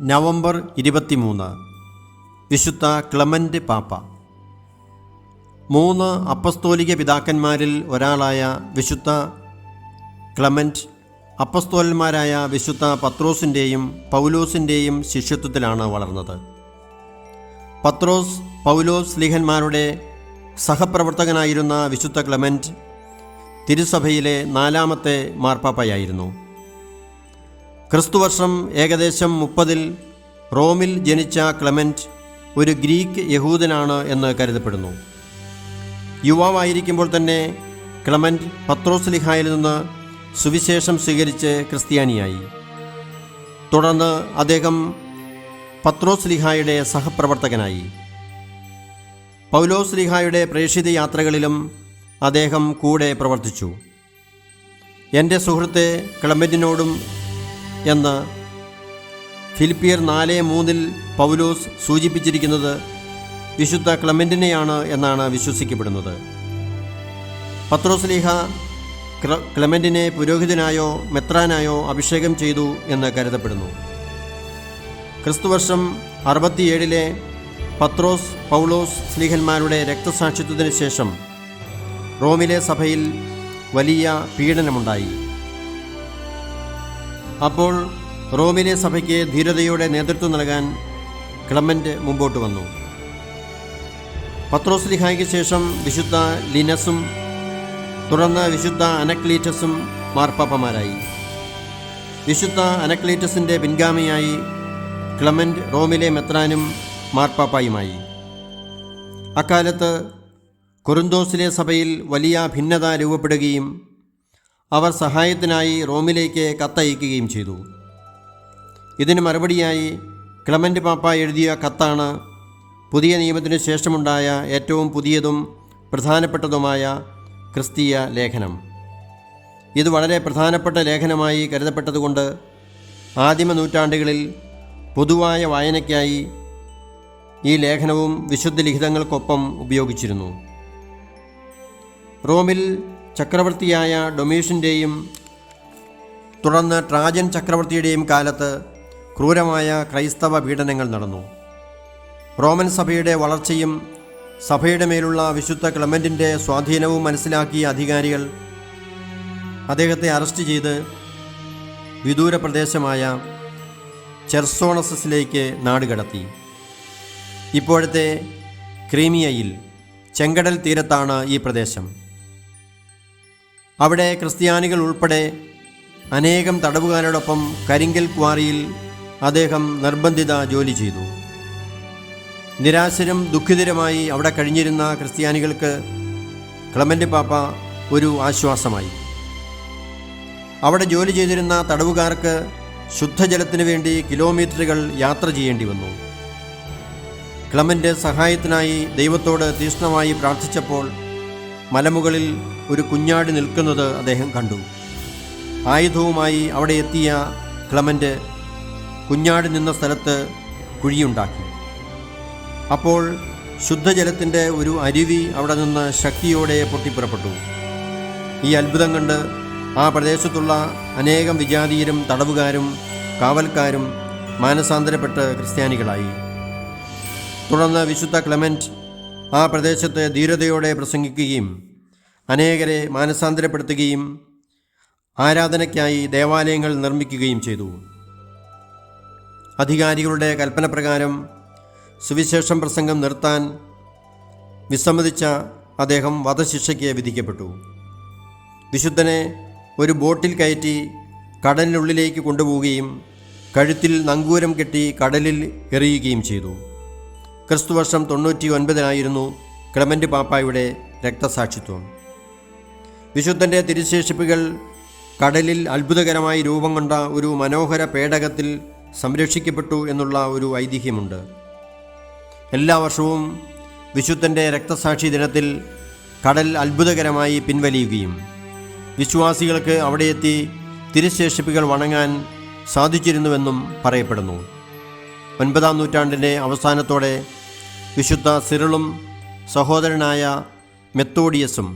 November ഇരുപത്തിമൂന്ന്. വിശുദ്ധ Clement പാപ്പ. മൂന്ന് അപ്പസ്തോലിക പിതാക്കന്മാരിൽ ഒരാളായ വിശുദ്ധ ക്ലമന്റ് അപ്പസ്തോലന്മാരായ വിശുദ്ധ പത്രോസിന്റെയും പൗലോസിന്റെയും ശിഷ്യത്വത്തിലാണ് വളർന്നത്. പത്രോസ് പൗലോസ് ലീഹന്മാരുടെ സഹപ്രവർത്തകനായിരുന്ന വിശുദ്ധ ക്ലമന്റ് തിരുസഭയിലെ നാലാമത്തെ മാർപ്പാപ്പയായിരുന്നു. ക്രിസ്തുവർഷം ഏകദേശം മുപ്പതിൽ റോമിൽ ജനിച്ച ക്ലമന്റ് ഒരു ഗ്രീക്ക് യഹൂദനാണ് എന്ന് കരുതപ്പെടുന്നു. യുവാവായിരിക്കുമ്പോൾ തന്നെ ക്ലമന്റ് പത്രോസ്ലിഹായിൽ നിന്ന് സുവിശേഷം സ്വീകരിച്ച് ക്രിസ്ത്യാനിയായി. തുടർന്ന് അദ്ദേഹം പത്രോസ് ലിഹായുടെ സഹപ്രവർത്തകനായി. പൗലോസ് ലിഹായുടെ പ്രേക്ഷിത യാത്രകളിലും അദ്ദേഹം കൂടെ പ്രവർത്തിച്ചു. എന്റെ സുഹൃത്തെ ക്ലമന്റിനോടും എന്ന് ഫിലിപ്പിയർ നാല് മൂന്നിൽ പൗലോസ് സൂചിപ്പിച്ചിരിക്കുന്നത് വിശുദ്ധ ക്ലമന്റിനെയാണ് എന്നാണ് വിശ്വസിക്കപ്പെടുന്നത്. പത്രോസ്ലീഹ ക്ല ക്ലമന്റിനെ പുരോഹിതനായോ മെത്രാനായോ അഭിഷേകം ചെയ്തു എന്ന് കരുതപ്പെടുന്നു. ക്രിസ്തുവർഷം അറുപത്തിയേഴിലെ പത്രോസ് പൗലോസ് സ്ലീഹന്മാരുടെ രക്തസാക്ഷിത്വത്തിന് ശേഷം റോമിലെ സഭയിൽ വലിയ പീഡനമുണ്ടായി. അപ്പോൾ റോമിലെ സഭയ്ക്ക് ധീരതയോടെ നേതൃത്വം നൽകാൻ ക്ലമന്റ് മുമ്പോട്ട് വന്നു. പത്രോസ് ലിഹായ്ക്ക് ശേഷം വിശുദ്ധ ലിനസും തുടർന്ന് വിശുദ്ധ അനക്ലീറ്റസും മാർപ്പാപ്പമാരായി. വിശുദ്ധ അനക്ലീറ്റസിന്റെ പിൻഗാമിയായി ക്ലമന്റ് റോമിലെ മെത്രാനും മാർപ്പാപ്പായുമായി. അക്കാലത്ത് കൊറിന്തോസിലെ സഭയിൽ വലിയ ഭിന്നത രൂപപ്പെടുകയും അവർ സഹായത്തിനായി റോമിലേക്ക് കത്തയക്കുകയും ചെയ്തു. ഇതിന് മറുപടിയായി ക്ലമന്റ് പാപ്പ എഴുതിയ കത്താണ് പുതിയ നിയമത്തിന് ശേഷമുണ്ടായ ഏറ്റവും പുതിയതും പ്രധാനപ്പെട്ടതുമായ ക്രിസ്തീയ ലേഖനം. ഇത് വളരെ പ്രധാനപ്പെട്ട ലേഖനമായി കരുതപ്പെട്ടതുകൊണ്ട് ആദിമ നൂറ്റാണ്ടുകളിൽ പൊതുവായ വായനയ്ക്കായി ഈ ലേഖനവും വിശുദ്ധ ലിഖിതങ്ങൾക്കൊപ്പം ഉപയോഗിച്ചിരുന്നു. റോമിൽ ചക്രവർത്തിയായ ഡൊമീഷ്യന്റെയും തുടർന്ന് ട്രാജൻ ചക്രവർത്തിയുടെയും കാലത്ത് ക്രൂരമായ ക്രൈസ്തവ പീഡനങ്ങൾ നടന്നു. റോമൻ സഭയുടെ വളർച്ചയും സഭയുടെ മേലുള്ള വിശുദ്ധ ക്ലമന്റിന്റെ സ്വാധീനവും മനസ്സിലാക്കിയ അധികാരികൾ അദ്ദേഹത്തെ അറസ്റ്റ് ചെയ്ത് വിദൂര പ്രദേശമായ ചെർസോണസസിലേക്ക് നാടുകടത്തി. ഇപ്പോഴത്തെ ക്രീമിയയിൽ ചെങ്കടൽ തീരത്താണ് ഈ പ്രദേശം. അവിടെ ക്രിസ്ത്യാനികൾ ഉൾപ്പെടെ അനേകം തടവുകാരോടൊപ്പം കരിങ്കൽ ക്വാറിയിൽ അദ്ദേഹം നിർബന്ധിത ജോലി ചെയ്തു. നിരാശരും ദുഃഖിതരുമായി അവിടെ കഴിഞ്ഞിരുന്ന ക്രിസ്ത്യാനികൾക്ക് ക്ലമന്റ് പാപ്പ ഒരു ആശ്വാസമായി. അവിടെ ജോലി ചെയ്തിരുന്ന തടവുകാർക്ക് ശുദ്ധജലത്തിനു വേണ്ടി കിലോമീറ്ററുകൾ യാത്ര ചെയ്യേണ്ടി വന്നു. ക്ലമന്റ് സഹായത്തിനായി ദൈവത്തോട് തീഷ്ണമായി പ്രാർത്ഥിച്ചപ്പോൾ മലമുകളിൽ ഒരു കുഞ്ഞാട് നിൽക്കുന്നത് അദ്ദേഹം കണ്ടു. ആയുധവുമായി അവിടെ എത്തിയ ക്ലമന്റ് കുഞ്ഞാട് നിന്ന സ്ഥലത്ത് കുഴിയുണ്ടാക്കി. അപ്പോൾ ശുദ്ധജലത്തിന്റെ ഒരു അരുവി അവിടെ നിന്ന് ശക്തിയോടെ പൊട്ടിപ്പുറപ്പെട്ടു. ഈ അത്ഭുതം കണ്ട് ആ പ്രദേശത്തുള്ള അനേകം വിജാതീയരും തടവുകാരും കാവൽക്കാരും മാനസാന്തരപ്പെട്ട് ക്രിസ്ത്യാനികളായി. തുടർന്ന് വിശുദ്ധ ക്ലെമന്റ് ആ പ്രദേശത്ത് ധീരതയോടെ പ്രസംഗിക്കുകയും അനേകരെ മാനസാന്തരപ്പെടുത്തുകയും ആരാധനയ്ക്കായി ദേവാലയങ്ങൾ നിർമ്മിക്കുകയും ചെയ്തു. അധികാരികളുടെ കൽപ്പനപ്രകാരം സുവിശേഷം പ്രസംഗം നിർത്താൻ വിസമ്മതിച്ച അദ്ദേഹം വധശിക്ഷയ്ക്ക് വിധിക്കപ്പെട്ടു. വിശുദ്ധനെ ഒരു ബോട്ടിൽ കയറ്റി കടലിനുള്ളിലേക്ക് കൊണ്ടുപോവുകയും കഴുത്തിൽ നങ്കൂരം കെട്ടി കടലിൽ എറിയുകയും ചെയ്തു. ക്രിസ്തുവർഷം തൊണ്ണൂറ്റി ഒൻപതിനായിരുന്നു ക്ലെമന്റ് പാപ്പായുടെ രക്തസാക്ഷിത്വം. വിശുദ്ധന്റെ തിരുശേഷിപ്പുകൾ കടലിൽ അത്ഭുതകരമായി രൂപം കൊണ്ട ഒരു മനോഹര പേടകത്തിൽ സംരക്ഷിക്കപ്പെട്ടു എന്നുള്ള ഒരു ഐതിഹ്യമുണ്ട്. എല്ലാ വർഷവും വിശുദ്ധന്റെ രക്തസാക്ഷി ദിനത്തിൽ കടൽ അത്ഭുതകരമായി പിൻവലിയുകയും വിശ്വാസികൾക്ക് അവിടെ എത്തി തിരുശേഷിപ്പുകൾ വണങ്ങാൻ സാധിച്ചിരുന്നുവെന്നും പറയപ്പെടുന്നു. ഒൻപതാം നൂറ്റാണ്ടിന്റെ അവസാനത്തോടെ വിശുദ്ധ സിരുളും സഹോദരനായ മെത്തോഡിയസും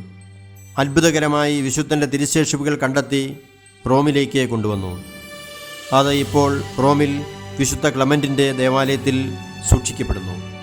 അത്ഭുതകരമായി വിശുദ്ധന്റെ തിരിശേഷിപ്പുകൾ കണ്ടെത്തി റോമിലേക്ക് കൊണ്ടുവന്നു. അത് ഇപ്പോൾ റോമിൽ വിശുദ്ധ ക്ലമന്റിന്റെ ദേവാലയത്തിൽ സൂക്ഷിക്കപ്പെടുന്നു.